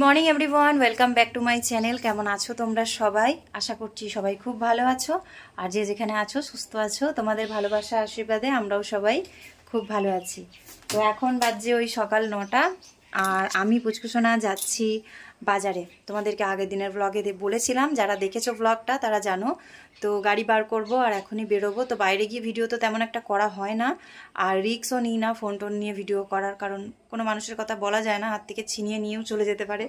Morning everyone, welcome back to my channel. কেমন আছো তোমরা সবাই? আশা করছি সবাই খুব ভালো আছো। আর যে যেখানে আছো, সুস্থ আছো, তোমাদের ভালোবাসা, আশীর্বাদে আমরাও সবাই খুব ভালো আছি। তো এখন বাজছে ওই সকাল নটা, আর আমি পুচকুসোনা যাচ্ছি বাজারে। তোমাদেরকে আগের দিনের ব্লগে বলেছিলাম, যারা দেখেছ ব্লগটা তারা জানো তো গাড়ি বার করব আর এখনই বেরোবো। তো বাইরে গিয়ে ভিডিও তো তেমন একটা করা হয় না। আর রিক্সও নিই না ফোন টোন নিয়ে ভিডিও করার কারণ কোনো মানুষের কথা বলা যায় না, হাত থেকে ছিনিয়ে নিয়েও চলে যেতে পারে।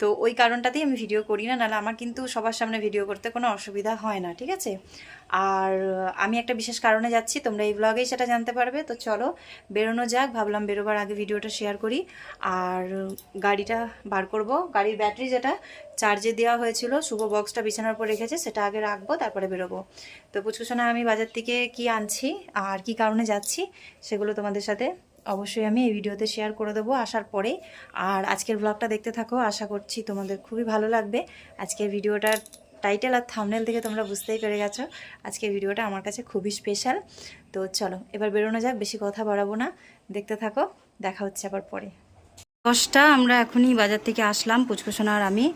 তো ওই কারণটাতেই আমি ভিডিও করি না, নাহলে আমার কিন্তু সবার সামনে ভিডিও করতে কোনো অসুবিধা হয় না, ঠিক আছে? আর আমি একটা বিশেষ কারণে যাচ্ছি, তোমরা এই ব্লগেই সেটা জানতে পারবে। তো চলো, বেরোনো যাক, ভাবলাম বেরোবার আগে ভিডিওটা শেয়ার করি। আর গাড়িটা বার করব। গাড়ির ব্যাটারি যেটা চার্জে দেওয়া হয়েছিল, শুভ বক্সটা বিছানার উপর রেখেছে, সেটা আগে রাখব, তারপরে বেরোবো। তো পুচকুসোনা আমি বাজার থেকে কি আনছি আর কি কারণে যাচ্ছি, সেগুলো তোমাদের সাথে অবশ্যই আমি এই ভিডিওতে শেয়ার করে দেবো আসার পরে। আর আজকের ব্লগটা দেখতে থাকো, আশা করছি তোমাদের খুবই ভালো লাগবে। আজকের ভিডিওটার টাইটেল আর থামনেল থেকে তোমরা বুঝতেই পেরে গেছো। আজকের ভিডিওটা আমার কাছে খুবই স্পেশাল তো চলো, এবার বেরোনো যাক, বেশি কথা বাড়াবো না। দেখতে থাকো, দেখা হচ্ছে আবার পরে। দশটা, আমরা এখনই বাজার থেকে আসলাম পুচকুসোনা আর আমি।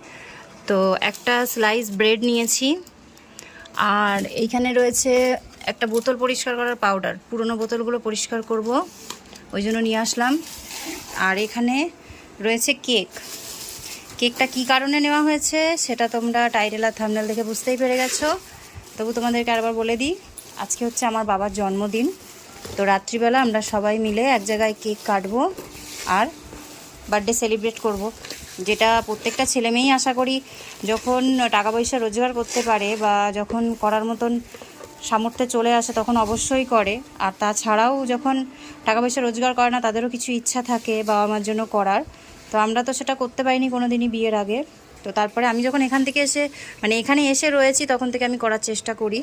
তো একটা স্লাইস ব্রেড নিয়েছি। আর এইখানে রয়েছে একটা বোতল পরিষ্কার করার পাউডার পুরনো বোতলগুলো পরিষ্কার করব, ওই জন্য নিয়ে আসলাম। আর এখানে রয়েছে কেক কেকটা কি কারণে নেওয়া হয়েছে সেটা তোমরা টাইটেল আর থামনেল দেখে বুঝতেই পেরে গেছো। তবু তোমাদেরকে আরেকবার বলে দিই, আজকে হচ্ছে আমার বাবার জন্মদিন। তো রাত্রিবেলা আমরা সবাই মিলে এক জায়গায় কেক কাটবো আর বার্থডে সেলিব্রেট করব। যেটা প্রত্যেকটা ছেলে মেয়েই আশা করি যখন টাকা পয়সা রোজগার করতে পারে বা যখন করার মতন সামর্থ্যে চলে আসে তখন অবশ্যই করে। আর তাছাড়াও যখন টাকা পয়সা রোজগার করে না, তাদেরও কিছু ইচ্ছা থাকে বাবা মার জন্য করার। তো আমরা তো সেটা করতে পারিনি কোনো দিনই বিয়ের আগে। তো তারপরে আমি যখন এখান থেকে এসে মানে এখানে এসে রয়েছি তখন থেকে আমি করার চেষ্টা করি।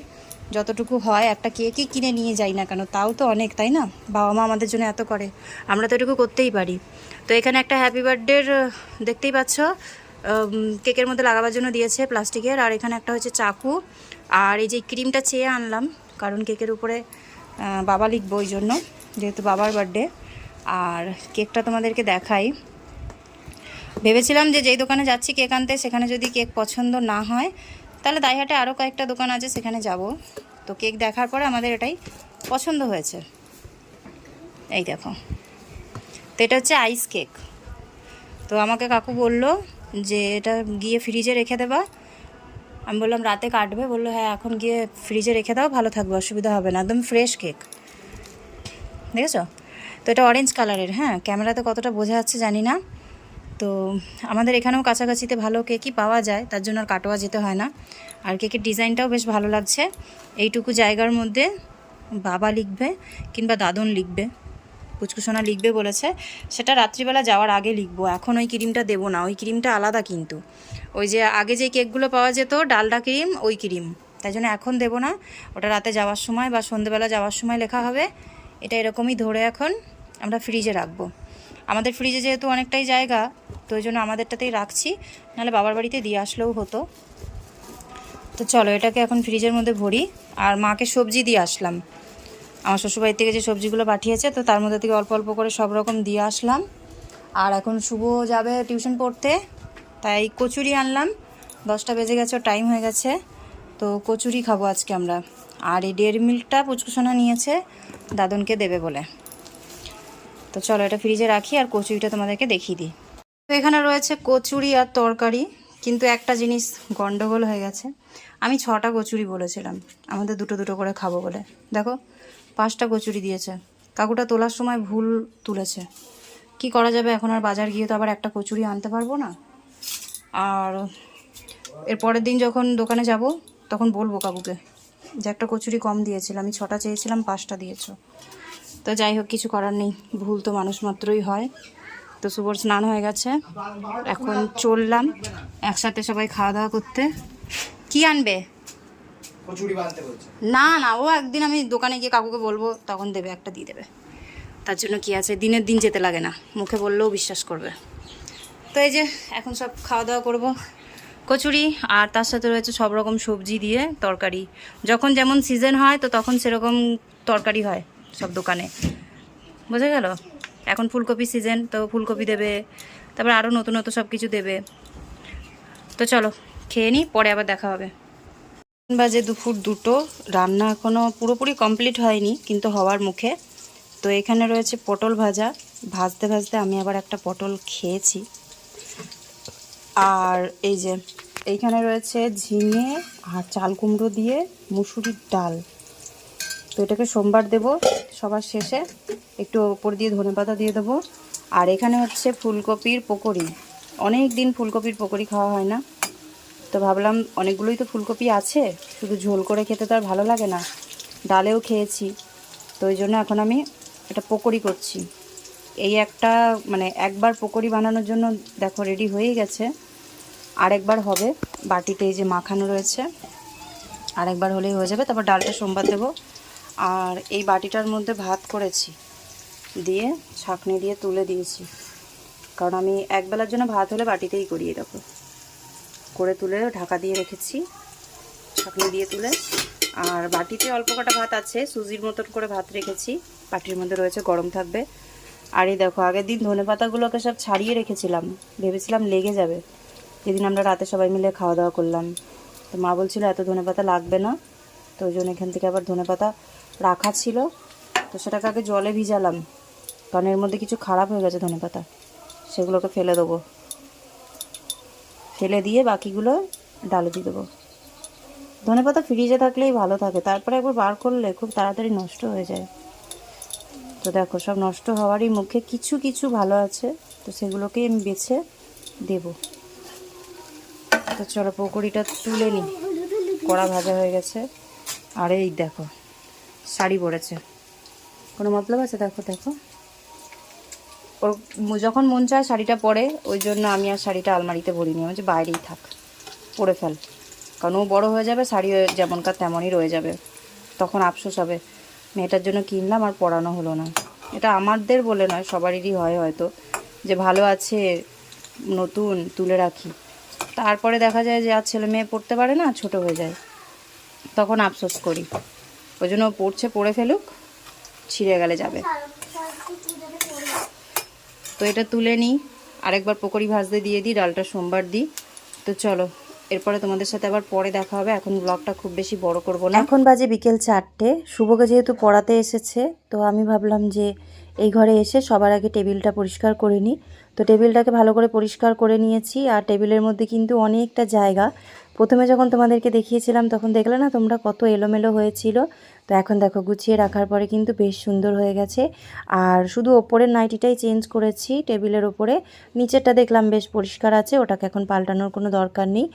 যতটুকু হয়, একটা কেকই কিনে নিয়ে যাই না কেন, তাও তো অনেক, তাই না? বাবা মা আমাদের জন্য এত করে। আমরা তো এটুকু করতেই পারি। তো এখানে একটা হ্যাপি বার্থডের দেখতেই পাচ্ছ। কেকের মধ্যে লাগাবার জন্য দিয়েছে প্লাস্টিকের আর এখানে একটা হচ্ছে চাকু। আর এই যে ক্রিমটা চেয়ে আনলাম, কারণ কেকের উপরে বাবা লিখব ওই জন্য, যেহেতু বাবার বার্থডে আর কেকটা তোমাদেরকে দেখাই। ভেবেছিলাম যে যেই দোকানে যাচ্ছি কেক আনতে, সেখানে যদি কেক পছন্দ না হয়, তাহলে দাইহাটে আরও কয়েকটা দোকান আছে, সেখানে যাব। তো কেক দেখার পরে আমাদের এটাই পছন্দ হয়েছে। এই দেখো। তো এটা হচ্ছে আইস কেক তো আমাকে কাকু বলল যে এটা গিয়ে ফ্রিজে রেখে দেবা। আমি বললাম, রাতে কাটবে? বলল হ্যাঁ এখন গিয়ে ফ্রিজে রেখে দাও, ভালো থাকবে, অসুবিধা হবে না, একদম ফ্রেশ কেক দেখেছ? তো এটা অরেঞ্জ কালারের হ্যাঁ ক্যামেরাতে কতটা বোঝা যাচ্ছে জানি না। তো আমাদের এখানেও কাছাকাছিতে ভালো কেকই পাওয়া যায়, তার জন্য আর কাটোয়া যেতে হয় না। আর কেকের ডিজাইনটাও বেশ ভালো লাগছে। এইটুকু জায়গার মধ্যে বাবা লিখবে কিংবা দাদন লিখবে। পুচকুসোনা লিখবে বলেছে, সেটা রাত্রিবেলা যাওয়ার আগে লিখব, এখন ওই ক্রিমটা দেবো না, ওই ক্রিমটা আলাদা কিন্তু। ওই যে আগে যে কেকগুলো পাওয়া যেত, ডালডা ক্রিম, ওই ক্রিম। তাই জন্য এখন দেবো না, ওটা রাতে যাওয়ার সময় বা সন্ধেবেলা যাওয়ার সময় লেখা হবে। এটা এরকমই ধরে এখন আমরা ফ্রিজে রাখব। আমাদের ফ্রিজে যেহেতু অনেকটাই জায়গা, তো ওই জন্য আমাদেরটাতেই রাখছি, নাহলে বাবার বাড়িতে দিয়ে আসলেও হতো। তো চলো এটাকে এখন ফ্রিজের মধ্যে ভরি, আর মাকে সবজি দিয়ে আসলাম। আমার শ্বশুরবাড়ির থেকে যে সবজিগুলো পাঠিয়েছে, তো তার মধ্যে থেকে অল্প অল্প করে সব রকম দিয়ে আসলাম। আর এখন শুভ যাবে টিউশন পড়তে, তাই কচুরি আনলাম। দশটা বেজে গেছে টাইম হয়ে গেছে। তো কচুরি খাব আজকে আমরা। আর এই ডেয়ারি মিল্কটা পুচকুসোনা নিয়েছে, দাদনকে দেবে বলে। তো চলো এটা ফ্রিজে রাখি আর কচুরিটা তোমাদেরকে দেখিয়ে দিই। তো এখানে রয়েছে কচুরি আর তরকারি, কিন্তু একটা জিনিস গন্ডগোল হয়ে গেছে। আমি ছটা কচুরি বলেছিলাম, আমাদের দুটো দুটো করে খাব বলে। দেখো পাঁচটা কচুরি দিয়েছে। কাকুটা তোলার সময় ভুল তুলেছে। কি করা যাবে? এখন আর বাজার গিয়ে তো আবার একটা কচুরি আনতে পারব না। আর এর পরের দিন যখন দোকানে যাব, তখন বলব কাকুকে যে একটা কচুরি কম দিয়েছিলাম আমি ছটা চেয়েছিলাম, পাঁচটা দিয়েছ। তো যাই হোক, কিছু করার নেই। ভুল তো মানুষ মাত্রই হয়। তো শুভর স্নান হয়ে গেছে। এখন চললাম একসাথে সবাই খাওয়া দাওয়া করতে। কি আনবে? না না, ও একদিন আমি দোকানে গিয়ে কাকুকে বলব, তখন দেবে, একটা দিয়ে দেবে। তার জন্য কি আছে, দিনের দিন যেতে লাগে না। মুখে বললেও বিশ্বাস করবে। তো এই যে, এখন সব খাওয়া দাওয়া করব। কচুরি, আর তার সাথে রয়েছে সব রকম সবজি দিয়ে তরকারি। যখন যেমন সিজন হয়, তো তখন সেরকম তরকারি হয় সব দোকানে। বোঝা গেল? এখন ফুলকপি সিজন তো ফুলকপি দেবে, তারপর আরও নতুন নতুন সব কিছু দেবে। তো চলো, খেয়ে নিই পরে আবার দেখা হবে। বাজে দুপুর দুটো। রান্না এখনও পুরোপুরি কমপ্লিট হয়নি, কিন্তু হওয়ার মুখে। তো এখানে রয়েছে পটল ভাজা। ভাজতে ভাজতে আমি আবার একটা পটল খেয়েছি। আর এই যে, এইখানে রয়েছে ঝিঙে আর চাল কুমড়ো দিয়ে মুসুরির ডাল। তো এটাকে সোমবার দেব সবার শেষে। একটু ওপর দিয়ে ধনেপাতা দিয়ে দেবো। আর এখানে হচ্ছে ফুলকপির পকোড়ি। অনেক দিন ফুলকপির পকোড়ি খাওয়া হয় না। তো ভাবলাম অনেকগুলোই তো ফুলকপি আছে, শুধু ঝোল করে খেতে তো আর ভালো লাগে না। ডালেও খেয়েছি, তো ওই জন্য এখন আমি এটা পকোড়ি করছি। এই একটা মানে একবার পকোড়ি বানানোর জন্য দেখো রেডি হয়েই গেছে। আরেকবার হবে, বাটিতে এই যে মাখানো রয়েছে। আরেকবার হলেই হয়ে যাবে, তারপর ডালটা সোমবার দেবো। আর এই বাটিটার মধ্যে ভাত করেছি, দিয়ে ছাঁকনি দিয়ে তুলে দিয়েছি। কারণ আমি একবেলার জন্য ভাত হলে বাটিতেই করিয়ে দেখো করে তুলে ঢাকা দিয়ে রেখেছি ছাঁকনি দিয়ে তুলে। আর বাটিতে অল্প কটা ভাত আছে, সুজির মতন করে ভাত রেখেছি। বাটির মধ্যে রয়েছে গরম থাকবে। আর এই দেখো, আগের দিন ধনে পাতাগুলোকে সব ছাড়িয়ে রেখেছিলাম। ভেবেছিলাম লেগে যাবে। যেদিন আমরা রাতে সবাই মিলে খাওয়া দাওয়া করলাম। তো মা বলছিল, এত ধনে পাতা লাগবে না। তো ওই জন্য এখান থেকে আবার ধনে পাতা রাখা ছিল। তো সেটাকে আগে জলে ভিজালাম। কারণ এর মধ্যে কিছু খারাপ হয়ে গেছে ধনে পাতা। সেগুলোকে ফেলে দেবো। ফেলে দিয়ে বাকিগুলো ডালে দিয়ে দেবো। ধনে পাতা ফ্রিজে থাকলেই ভালো থাকে। তারপরে একবার বার করলে খুব তাড়াতাড়ি নষ্ট হয়ে যায়। তো দেখো, সব নষ্ট হওয়ারই মুখে কিছু কিছু ভালো আছে। তো সেগুলোকেই আমি বেছে দেব। তো চলো পকোড়িটা তুলে নিই। কড়া ভাজা হয়ে গেছে। আর এই দেখো, শাড়ি পরেছে কোনো মতলব আছে? দেখো দেখো। ওর যখন মন চায় শাড়িটা পরে, ওই জন্য আমি আর শাড়িটা আলমারিতে ভরিনি। আমি যে বাইরেই থাক, পরে ফেল। কারণ ও বড় হয়ে যাবে, শাড়ি যেমনকার তেমনই রয়ে যাবে। তখন আফসোস হবে, মেয়েটার জন্য কিনলাম আর পরানো হলো না। এটা আমাদের বলে নয় সবারই হয় হয়তো। যে ভালো আছে, নতুন, তুলে রাখি। তারপরে দেখা যায় যে আর ছেলে মেয়ে পড়তে পারে না, ছোট হয়ে যায়। তখন আফসোস করি। ওই জন্য পড়ছে, পড়ে ফেলুক, ছিঁড়ে গেলে যাবে। তো এটা তুলে নিই। আরেকবার পকোড়ি ভাজতে দিয়ে দিই, ডালটা সোমবার দিই। তো চলো, এরপরে তোমাদের সাথে আবার পরে দেখা হবে। এখন ব্লগটা খুব বেশি বড় করব না। এখন বাজে বিকেল চারটে। শুভকে যেহেতু পড়াতে এসেছে, তো আমি ভাবলাম যে এই ঘরে এসে সবার আগে টেবিলটা পরিষ্কার করে নিই। তো টেবিলটাকে ভালো করে পরিষ্কার করে নিয়েছি, আর টেবিলের মধ্যে কিন্তু অনেকটা জায়গা। প্রথমে যখন তোমাদেরকে দেখিয়েছিলাম, তখন দেখলে না তোমরা কত এলোমেলো হয়েছিল। তো এখন দেখো গুছিয়ে রাখার পরে কিন্তু বেশ সুন্দর হয়ে গেছে। আর শুধু ওপরের নাইটিটাই চেঞ্জ করেছি টেবিলের ওপরে। নিচেরটা দেখলাম বেশ পরিষ্কার আছে, ওটাকে এখন পাল্টানোর কোনো দরকার নেই।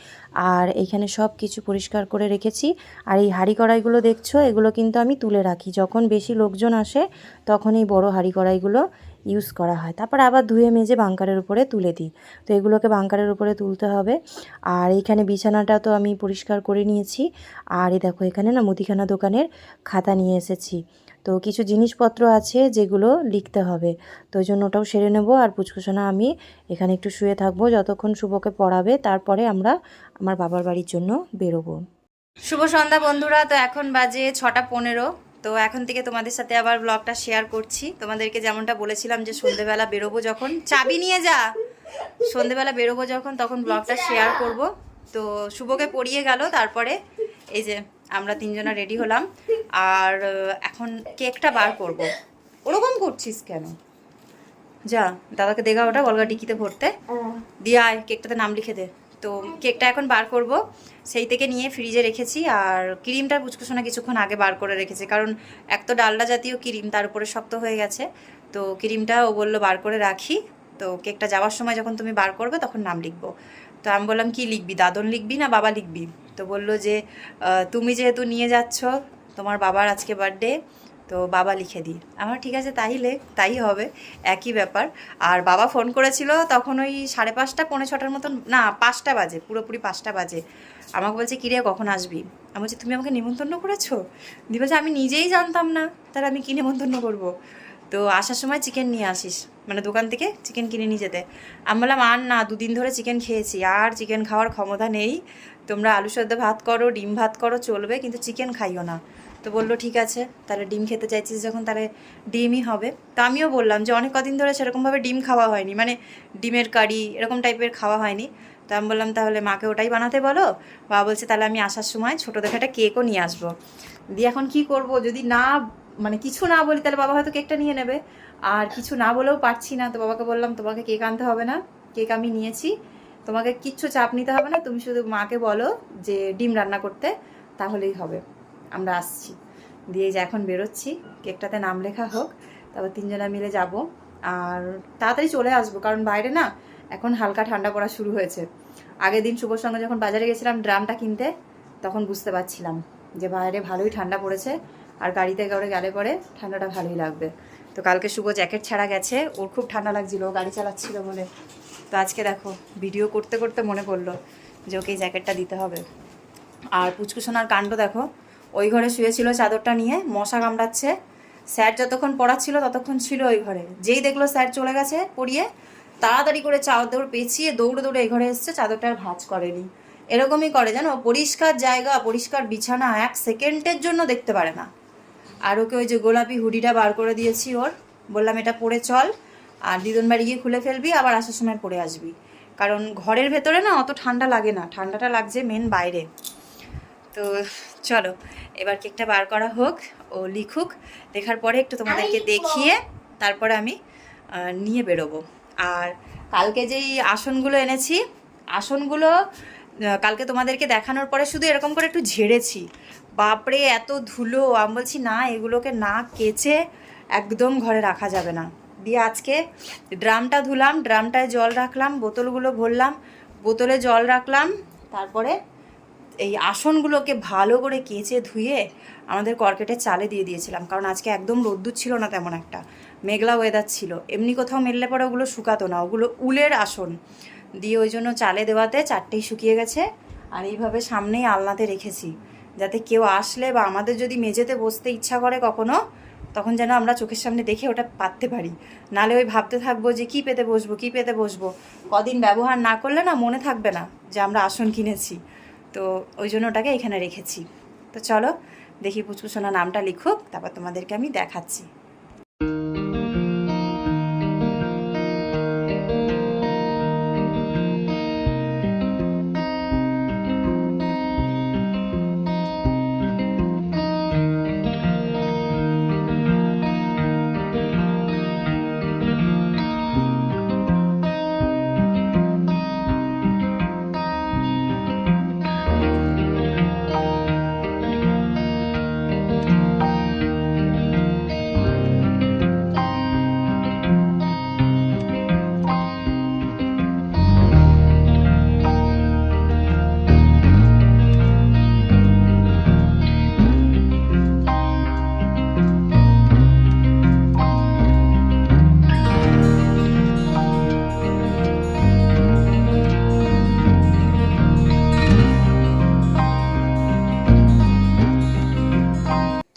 আর এখানে সব কিছু পরিষ্কার করে রেখেছি। আর এই হাঁড়ি কড়াইগুলো দেখছ, এগুলো কিন্তু আমি তুলে রাখি। যখন বেশি লোকজন আসে তখন এই বড় হাঁড়ি কড়াইগুলো ইউজ করা হয়। তারপর আবার ধুয়ে মেজে বাঙ্কারের উপরে তুলে দিই। তো এগুলোকে বাঙ্কারের উপরে তুলতে হবে। আর এইখানে বিছানাটা তো আমি পরিষ্কার করে নিয়েছি। আর এই দেখো এখানে না মুদিখানা দোকানের খাতা নিয়ে এসেছি। তো কিছু জিনিসপত্র আছে যেগুলো লিখতে হবে। তো ওই জন্য ওটাও সেরে নেব। আর পুচকুসোনা আমি এখানে একটু শুয়ে থাকব। যতক্ষণ শুভকে পড়াবে, তারপরে আমরা আমার বাবার বাড়ির জন্য বেরোবো। শুভ সন্ধ্যা বন্ধুরা। তো এখন বাজে ছটা পনেরো। তো এখন থেকে তোমাদের সাথে আবার ব্লগটা শেয়ার করছি। তোমাদেরকে যেমনটা বলেছিলাম যে সন্ধেবেলা বেরোবো যখন চাবি নিয়ে যা। সন্ধেবেলা বেরোবো যখন তখন ব্লগটা শেয়ার করব। তো শুভকে পড়িয়ে গেল তারপরে এই যে আমরা তিনজনা রেডি হলাম। আর এখন কেকটা বার করব। ওরকম করছিস কেন? যা দাদাকে দেখা ওটা গলগা টিকিতে ভরতে। দিয়ে আয় কেকটাতে নাম লিখে দে। তো কেকটা এখন বার করব। সেই থেকে নিয়ে ফ্রিজে রেখেছি আর ক্রিমটা পুচকুসোনা কিছুক্ষণ আগে বার করে রেখেছে, কারণ এক তো ডালডা জাতীয় ক্রিম, তার উপরে শক্ত হয়ে গেছে। তো ক্রিমটা ও বলল বার করে রাখি। তো কেকটা যাওয়ার সময় যখন তুমি বার করবে তখন নাম লিখব। তো আমি বললাম, কি লিখবি? দাদন লিখবি না বাবা লিখবি? তো বলল যে তুমি যেহেতু নিয়ে যাচ্ছ, তোমার বাবার আজকে বার্থডে তো বাবা লিখে দিই। আমার ঠিক আছে, তাই লেখ তাই হবে, একই ব্যাপার। আর বাবা ফোন করেছিল তখন ওই সাড়ে পাঁচটা, পৌনে ছটার মতন, না, পাঁচটা বাজে, পুরোপুরি পাঁচটা বাজে। আমাকে বলছে কিরে কখন আসবি? আমি বলছি, তুমি আমাকে নিমন্ত্রণ করেছ? দিয়ে বলছে, আমি নিজেই জানতাম না, তাহলে আমি কি নিমন্ত্রণ করব? তো আসার সময় চিকেন নিয়ে আসিস মানে দোকান থেকে চিকেন কিনে নিয়ে যেতে। আমি বললাম, আর না, দুদিন ধরে চিকেন খেয়েছি, আর চিকেন খাওয়ার ক্ষমতা নেই। তোমরা আলু সেদ্ধ ভাত করো, ডিম ভাত করো, চলবে, কিন্তু চিকেন খাইও না। তো বলল, ঠিক আছে, তাহলে ডিম খেতে চাইছিস যখন, তাহলে ডিমই হবে। তো আমিও বললাম যে, অনেক কদিন ধরে সেরকমভাবে ডিম খাওয়া হয়নি মানে ডিমের কারি এরকম টাইপের খাওয়া হয়নি। তো আমি বললাম, তাহলে মাকে ওটাই বানাতে বলো। বাবা বলছে, তাহলে আমি আসার সময় ছোটো দেখে একটা কেকও নিয়ে আসব। দিয়ে এখন কি করব, যদি না মানে কিছু না বলি, তাহলে বাবা হয়তো কেকটা নিয়ে নেবে। আর কিছু না বলেও পারছি না, তো বাবাকে বললাম, তোমাকে কেক আনতে হবে না, কেক আমি নিয়েছি। তোমাকে কিচ্ছু চাপ নিতে হবে না, তুমি শুধু মাকে বলো যে, ডিম রান্না করতে, তাহলেই হবে। আমরা আসছি। দিয়ে যে এখন বেরোচ্ছি, কেকটাতে নাম লেখা হোক, তারপর তিনজনা মিলে যাব। আর তাড়াতাড়ি চলে আসব, কারণ বাইরে না এখন হালকা ঠান্ডা পড়া শুরু হয়েছে। আগের দিন শুভর সঙ্গে যখন বাজারে গেছিলাম ড্রামটা কিনতে, তখন বুঝতে পারছিলাম যে বাইরে ভালোই ঠান্ডা পড়েছে আর গাড়িতে করে গেলে পরে ঠান্ডাটা ভালোই লাগবে। তো কালকে শুভ জ্যাকেট ছাড়া গেছে, ওর খুব ঠান্ডা লাগছিল গাড়ি চালাচ্ছিল বলে। তো আজকে দেখো, ভিডিও করতে করতে মনে পড়ল যে ওকে এই জ্যাকেটটা দিতে হবে। আর পুচকুসোনার কাণ্ড দেখো ওই ঘরে শুয়েছিল চাদরটা নিয়ে, মশা কামড়াচ্ছে। স্যার যতক্ষণ পড়াচ্ছিল ততক্ষণ ছিল ওই ঘরে। যেই দেখল স্যার চলে গেছে পড়িয়ে, তাড়াতাড়ি করে চাদর পেঁচিয়ে দৌড়ে দৌড়ে এই ঘরে এসছে চাদরটা ভাঁজ করেনি। এরকমই করে জানো, পরিষ্কার জায়গা, পরিষ্কার বিছানা এক সেকেন্ডের জন্য দেখতে পারে না। আর ওকে ওই যে গোলাপি হুডিটা বার করে দিয়েছি ওর। বললাম, এটা পরে চল, আর দিদন বাড়ি গিয়ে খুলে ফেলবি, আবার আসার সময় পরে আসবি। কারণ ঘরের ভেতরে না অত ঠান্ডা লাগে না। ঠান্ডাটা লাগছে মেন বাইরে। তো চলো এবার কেকটা বার করা হোক ও লিখুক লেখার পরে একটু তোমাদেরকে দেখিয়ে তারপরে আমি নিয়ে বেরোবো। আর কালকে যেই আসনগুলো এনেছি আসনগুলো কালকে তোমাদেরকে দেখানোর পরে শুধু এরকম করে একটু ঝেড়েছি। বাপরে এত ধুলো আমি বলছি না এগুলোকে না কেচে একদম ঘরে রাখা যাবে না। দিয়ে আজকে ড্রামটা ধুলাম ড্রামটায় জল রাখলাম বোতলগুলো ভরলাম বোতলে জল রাখলাম তারপরে এই আসনগুলোকে ভালো করে কেচে ধুয়ে আমাদের কর্কেটের চালে দিয়ে দিয়েছিলাম। কারণ আজকে একদম রোদ্দুর ছিল না তেমন একটা। মেঘলা ওয়েদার ছিল। এমনি কোথাও মেললে পরে ওগুলো শুকাতো না। ওগুলো উলের আসন। দিয়ে ওই জন্য চালে দেওয়াতে চারটেই শুকিয়ে গেছে। আর এইভাবে সামনেই আলনাতে রেখেছি। যাতে কেউ আসলে বা আমাদের যদি মেঝেতে বসতে ইচ্ছা করে কখনো, তখন যেন আমরা চোখের সামনে দেখে ওটা পাততে পারি। নালে ওই ভাবতে থাকব যে কি পেতে বসবো, কি পেতে বসবো? কদিন ব্যবহার না করলে না মনে থাকবে না যে আমরা আসন কিনেছি। তো ওই জন্য ওটাকে এখানে রেখেছি। তো চলো, দেখি পুচকুসোনা নামটা লিখুক, তারপর তোমাদেরকে আমি দেখাচ্ছি।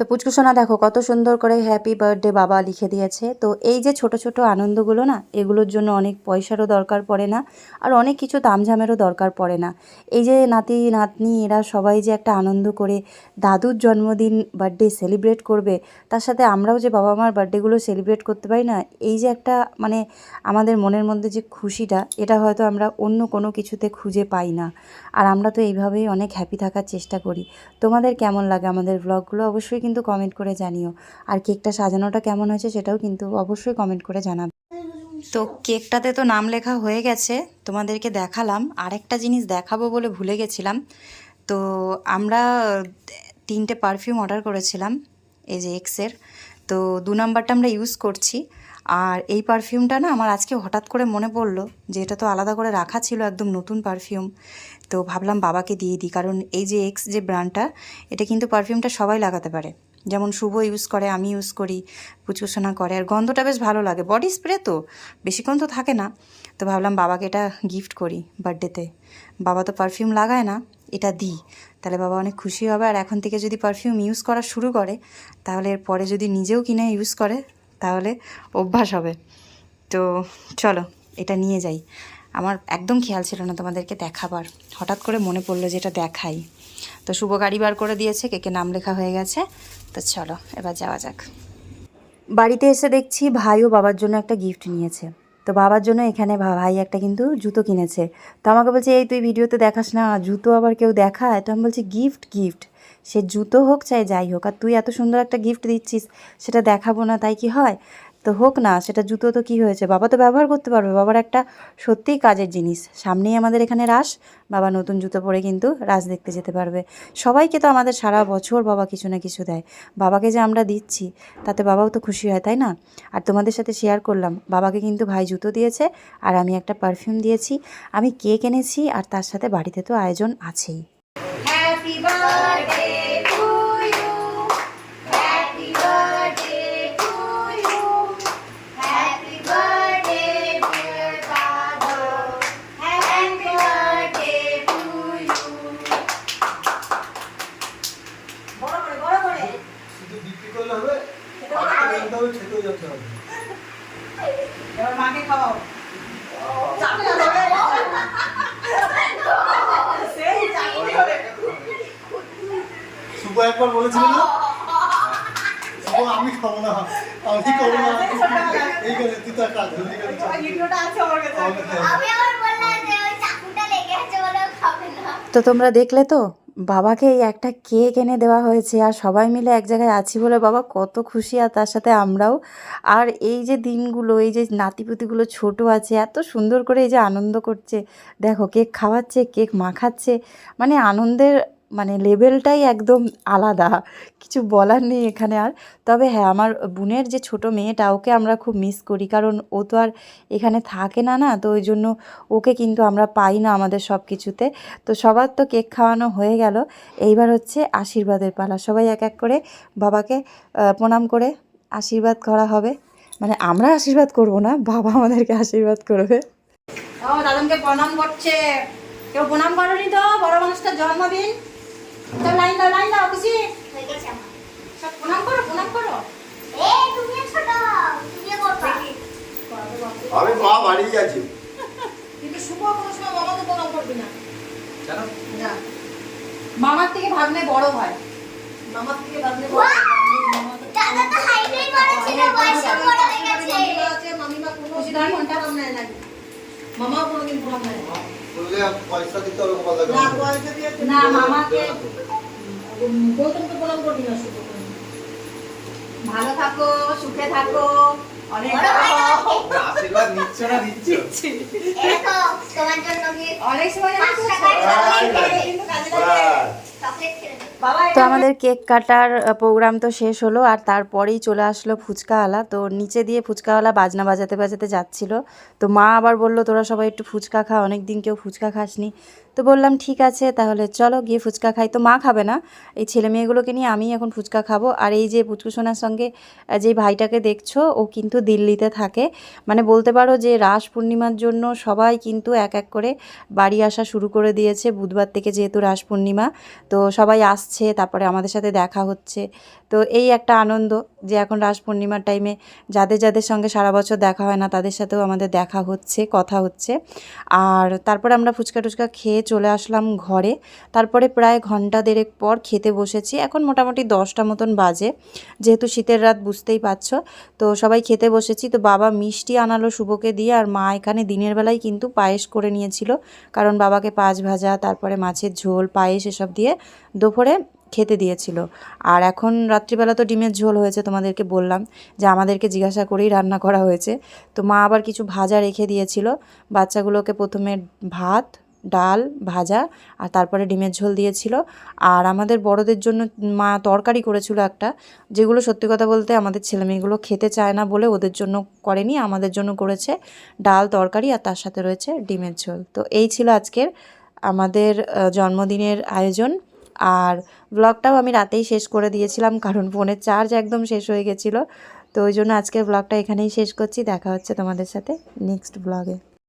তো পুচকুসোনা দেখো কত সুন্দর করে হ্যাপি বার্থডে বাবা লিখে দিয়েছে। তো এই যে ছোট ছোট আনন্দগুলো না, এগুলোর জন্য অনেক পয়সারও দরকার পড়ে না আর অনেক কিছু তামঝামেরও দরকার পড়ে না। এই যে নাতি, নাতনি, এরা সবাই যে একটা আনন্দ করে দাদুর জন্মদিন বার্থডে সেলিব্রেট করবে, তার সাথে আমরাও যে বাবা মার বার্থডেগুলো সেলিব্রেট করতে পারি না, এই যে একটা মানে আমাদের মনের মধ্যে যে খুশিটা, এটা হয়তো আমরা অন্য কোনো কিছুতে খুঁজে পাই না। আর আমরা তো এইভাবেই অনেক হ্যাপি থাকার চেষ্টা করি। তোমাদের কেমন লাগে আমাদের ব্লগগুলো অবশ্যই কিন্তু কমেন্ট করে জানিও। আর কেকটা সাজানোটা কেমন হয়েছে সেটাও কিন্তু অবশ্যই কমেন্ট করে জানাবে। তো কেকটাতে তো নাম লেখা হয়ে গেছে, তোমাদেরকে দেখালাম। আরেকটা জিনিস দেখাবো বলে ভুলে গেছিলাম। তো আমরা তিনটে পারফিউম অর্ডার করেছিলাম, এই যে এক্সের তো দু নাম্বারটা আমরা ইউজ করছি। আর এই পারফিউমটা না আমার আজকে হঠাৎ করে মনে পড়ল যে এটা তো আলাদা করে রাখা ছিল একদম নতুন পারফিউম তো ভাবলাম বাবাকে দিয়ে দিই, কারণ এই যে এক্স যে ব্র্যান্ডটা এটা কিন্তু পারফিউমটা সবাই লাগাতে পারে। যেমন শুভ ইউজ করে, আমি ইউজ করি পুচকুসোনা করে। আর গন্ধটা বেশ ভালো লাগে। বডি স্প্রে তো বেশিক্ষণ তো থাকে না। তো ভাবলাম বাবাকে এটা গিফট করি বার্থডেতে বাবা তো পারফিউম লাগায় না, এটা দিই। তাহলে বাবা অনেক খুশি হবে। আর এখন থেকে যদি পারফিউম ইউজ করা শুরু করে, তাহলে এরপরে যদি নিজেও কিনে ইউজ করে, তাহলে অভ্যাস হবে। তো চলো, এটা নিয়ে যাই। আমার একদম খেয়াল ছিল না তোমাদেরকে দেখাবার। হঠাৎ করে মনে পড়ল যে এটা দেখাই। তো শুভ গাড়ি বার করে দিয়েছে কেকে নাম লেখা হয়ে গেছে। তো চলো, এবার যাওয়া যাক। বাড়িতে এসে দেখছি ভাইও বাবার জন্য একটা গিফট নিয়েছে। তো বাবার জন্য এখানে ভাই একটা কিন্তু জুতো কিনেছে। তো আমাকে বলছে, এই তুই ভিডিওতে দেখাস না, জুতো আবার কেউ দেখায়? তো আমি বলছি গিফট গিফট সে জুতো হোক চাই, যাই হোক। আর তুই এত সুন্দর একটা গিফট দিচ্ছিস, সেটা দেখাবো না, তাই কি হয়? তো হোক না, সেটা জুতো তো কি হয়েছে? বাবা তো ব্যবহার করতে পারবে। বাবার একটা সত্যিই কাজের জিনিস। সামনেই আমাদের এখানে রাস, বাবা নতুন জুতো পরে কিন্তু রাস দেখতে যেতে পারবে। সবাইকে তো আমাদের সারা বছর বাবা কিছু না কিছু দেয়। বাবাকে যে আমরা দিচ্ছি, তাতে বাবাও তো খুশি হয়, তাই না? আর তোমাদের সাথে শেয়ার করলাম, বাবাকে কিন্তু ভাই জুতো দিয়েছে, আর আমি একটা পারফিউম দিয়েছি। আমি কেক এনেছি, আর তার সাথে বাড়িতে তো আয়োজন আছেই। শুধু বিক্রি করলে হবে হবে। খেতেও যেতে হবে। এবার মাকে খাওয়াও। শুভ একবার বলেছিল না? শুভ আমি খাব না। আমি খাব না। এই করে তুই তো একটা জলদি করে চাপ দে। আমি আবার বললাম যে ওই চাকুটা লেগে আছে বলে খাবে না। তো তোমরা দেখলে তো? বাবাকে এই একটা কেক এনে দেওয়া হয়েছে আর সবাই মিলে এক জায়গায় আছি বলে বাবা কত খুশি আর তার সাথে আমরাও। আর এই যে দিনগুলো, এই যে নাতিপুতিগুলো ছোট আছে, এত সুন্দর করে এই যে আনন্দ করছে। দেখো কেক খাওয়াচ্ছে, কেক মাখাচ্ছে মানে আনন্দের মানে লেভেলটাই একদম আলাদা। কিছু বলার নেই এখানে আর। তবে হ্যাঁ আমার বোনের যে ছোট মেয়েটা, ওকে আমরা খুব মিস করি। কারণ ও তো আর এখানে থাকে না না? তো ওই জন্য ওকে কিন্তু আমরা পাই না আমাদের সব কিছুতে তো সবার তো কেক খাওয়ানো হয়ে গেল। এইবার হচ্ছে আশীর্বাদের পালা। সবাই এক এক করে বাবাকে প্রণাম করে আশীর্বাদ করা হবে। মানে আমরা আশীর্বাদ করব না, বাবা আমাদেরকে আশীর্বাদ করবে। দাদনকে প্রণাম করছে। কেউ প্রণাম করনি তো? বড় মানুষটার জন্মদিন। তো লাইন দাও লাইন দাও সব প্রণাম করো প্রণাম করো। করবা আমি মা বাড়ি আছি কিন্তু শুভ কোনো সময় বাবাকে প্রণাম করবি না। কেন? না। মামার থেকে ভাগ্নে বড় হয়। মামার থেকে ভাগ্নে বড় দাদা তো হাইব্রিড বড় ছিল বয়সে বড় হয়ে গেছে। খুশি ধর ঘণ্টা মামাও কোনোদিন প্রণাম নেয় না। বললে পয়সা দিতে হবে কথা না মামাকে ভালো থাকো সুখে থাকো অনেক না। আশীর্বাদ নিচ্ছ দিচ্ছ? তোমার জন্য অনেক সময় কাজে লাগে। চকলেট কিনে দিই। তো আমাদের কেক কাটার প্রোগ্রাম তো শেষ হলো আর তারপরেই চলে আসলো ফুচকাওয়ালা। তো নিচে দিয়ে ফুচকাওয়ালা বাজনা বাজাতে বাজাতে যাচ্ছিল। তো মা আবার বলল তোরা সবাই একটু ফুচকা খা অনেক দিন কেউ ফুচকা খাসনি। তো বললাম, ঠিক আছে, তাহলে চলো গিয়ে ফুচকা খাই। তো মা খাবে না। এই ছেলে মেয়েগুলোকে নিয়ে আমি এখন ফুচকা খাব। আর এই যে পুচকুসোনার সঙ্গে যে ভাইটাকে দেখছ, ও কিন্তু দিল্লিতে থাকে। মানে বলতে পারো যে রাস পূর্ণিমার জন্য সবাই কিন্তু এক এক করে বাড়ি আসা শুরু করে দিয়েছে। বুধবার থেকে যেহেতু রাস পূর্ণিমা, তো সবাই আসছে, তারপরে আমাদের সাথে দেখা হচ্ছে। তো এই একটা আনন্দ যে এখন রাস পূর্ণিমার টাইমে যাদের যাদের সঙ্গে সারা বছর দেখা হয় না, তাদের সাথেও আমাদের দেখা হচ্ছে, কথা হচ্ছে। আর তারপরে আমরা ফুচকা টুচকা খেয়ে চলে আসলাম ঘরে। তারপরে প্রায় ঘণ্টা দেড়েক পর খেতে বসেছি। এখন মোটামুটি দশটা মতন বাজে। যেহেতু শীতের রাত, বুঝতেই পারছ। তো সবাই খেতে বসেছি। তো বাবা মিষ্টি আনালো শুভকে দিয়ে আর মা এখানে দিনের বেলায় কিন্তু পায়েস করে নিয়েছিল। কারণ বাবাকে পাঁচ ভাজা, তারপরে মাছের ঝোল, পায়েস এসব দিয়ে দুপুরে খেতে দিয়েছিল। আর এখন রাত্রিবেলা তো ডিমের ঝোল হয়েছে তোমাদেরকে বললাম, যে আমাদেরকে জিজ্ঞাসা করেই রান্না করা হয়েছে। তো মা আবার কিছু ভাজা রেখে দিয়েছিল। বাচ্চাগুলোকে প্রথমে ভাত ডাল, ভাজা আর তারপরে ডিমের ঝোল দিয়েছিল। আর আমাদের বড়দের জন্য মা তরকারি করেছিল একটা, যেগুলো সত্যি কথা বলতে আমাদের ছেলেমেয়েগুলো খেতে চায় না বলে ওদের জন্য করেনি, আমাদের জন্য করেছে ডাল তরকারি আর তার সাথে রয়েছে ডিমের ঝোল। তো এই ছিল আজকের আমাদের জন্মদিনের আয়োজন। আর ব্লগটাও আমি রাতেই শেষ করে দিয়েছিলাম, কারণ ফোনের চার্জ একদম শেষ হয়ে গেছিল। তো ওই জন্য আজকের ব্লগটা এখানেই শেষ করছি, দেখা হচ্ছে তোমাদের সাথে নেক্সট ব্লগে